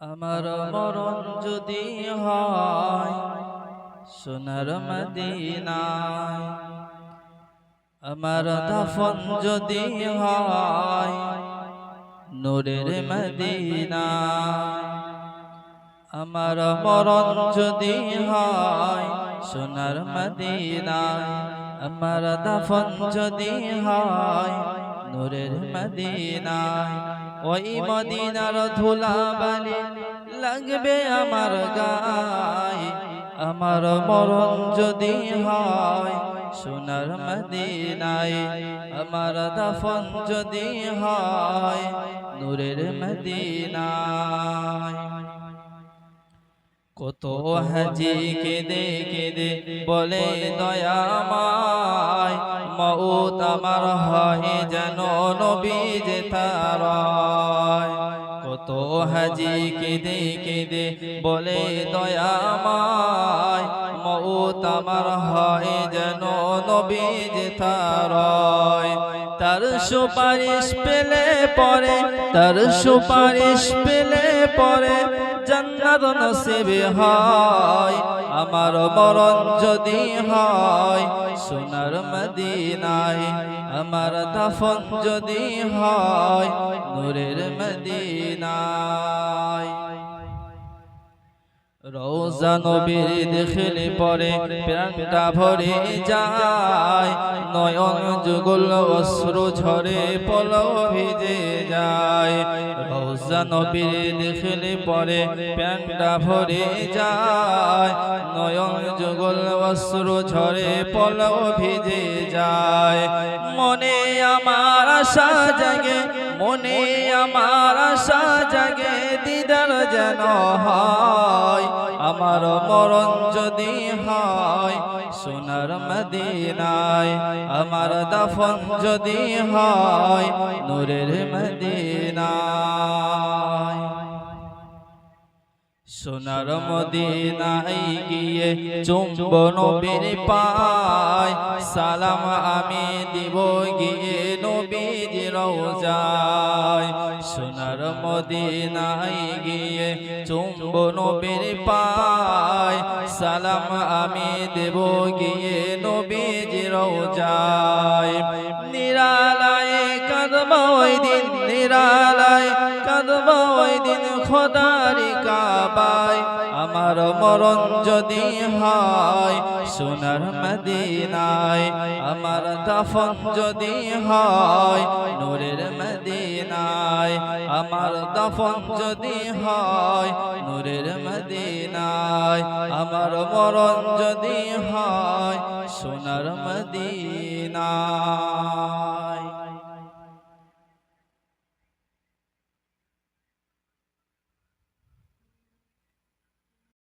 আমার মরণ যদি হয় সোনার মদিনায়। আমার দাফন যদি হয় নূরের মদিনায়। আমার মরণ যদি হয় সোনার মদিনায়। আমার দাফন যদি হয় নূরের মদিনায়। ওই মদিনার ধুলা বালি লাগবে আমার গায়। আমার মরণ যদি হয় সোনার মদিনায়, আমার দাফন যদি হয় নূরের মদিনায়। কত হাজি কেঁদে কেঁদে বলে দয়ামায় মৌত আমার হয় যেন নবী যে তারায়। কত হাজি কেঁদে কেঁদে বলে দয়ামায় মৌত আমার হয় যেন নবী যে তারায়। তার সুপারিশ পেলে পরে তার সুপারিশ পেলে পরে জান্নাত নসিবে হয়, আমার মরণ যদি হয়, সোনার মদিনায়, আমার দাফন যদি হয়, নূরের মদিনায়। রোজা নবীর দেখলে পরে প্রাণটা ভরে যায়। নয়ন যুগল অশ্রু ঝরে পল ভিজে যায়। রোজা নবীর দেখলে পরে প্রাণটা ভরে যায়। নয়ন যুগল অশ্রু ঝরে পল ভিজে যায়। মনে আমার আশা জাগে, মনে আমার আশা জাগে, দিদার যেন হয়। আমার মরণ যদি হয় সোনার মদিনায় আমার দাফন যদি হয় নূরের মদিনায়। সোনার মদিনায় গিয়ে চুম্ব নবীর পায়। সালাম আমি দিব গিয়ে নবীর রওজায়। সোনার মদিনায় গিয়ে চুম্ব নবীর পায়। সালাম আমি দেব গিয়ে নবীর রওজায়। নিরালায় কাঁদব দিন খোদারি কাবায়, আমার মরণ যদি হয় সোনার মদিনায়, আমার দাফন যদি হয় নূরের মদিনায়, আমার দাফন যদি হয় নূরের মদিনায়, আমার মরণ যদি হয় সোনার মদিনায়।